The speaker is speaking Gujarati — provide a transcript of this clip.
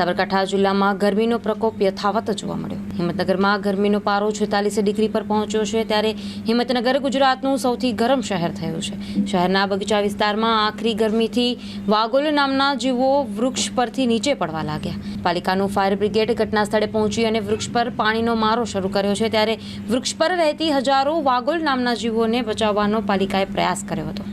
સાબરકાંઠા જિલ્લામાં ગરમીનો પ્રકોપ યથાવત જોવા મળ્યો. હિંમતનગરમાં ગરમીનો પારો છેતાલીસ ડિગ્રી પર પહોંચ્યો છે ત્યારે હિંમતનગર ગુજરાતનું સૌથી ગરમ શહેર થયું છે. શહેરના બગીચા વિસ્તારમાં આખરી ગરમીથી વાગોલ નામના જીવો વૃક્ષ પરથી નીચે પડવા લાગ્યા. પાલિકાનું ફાયર બ્રિગેડ ઘટના સ્થળે પહોંચી અને વૃક્ષ પર પાણીનો મારો શરૂ કર્યો છે ત્યારે વૃક્ષ પર રહેતી હજારો વાગોલ નામના જીવોને બચાવવાનો પાલિકાએ પ્રયાસ કર્યો હતો.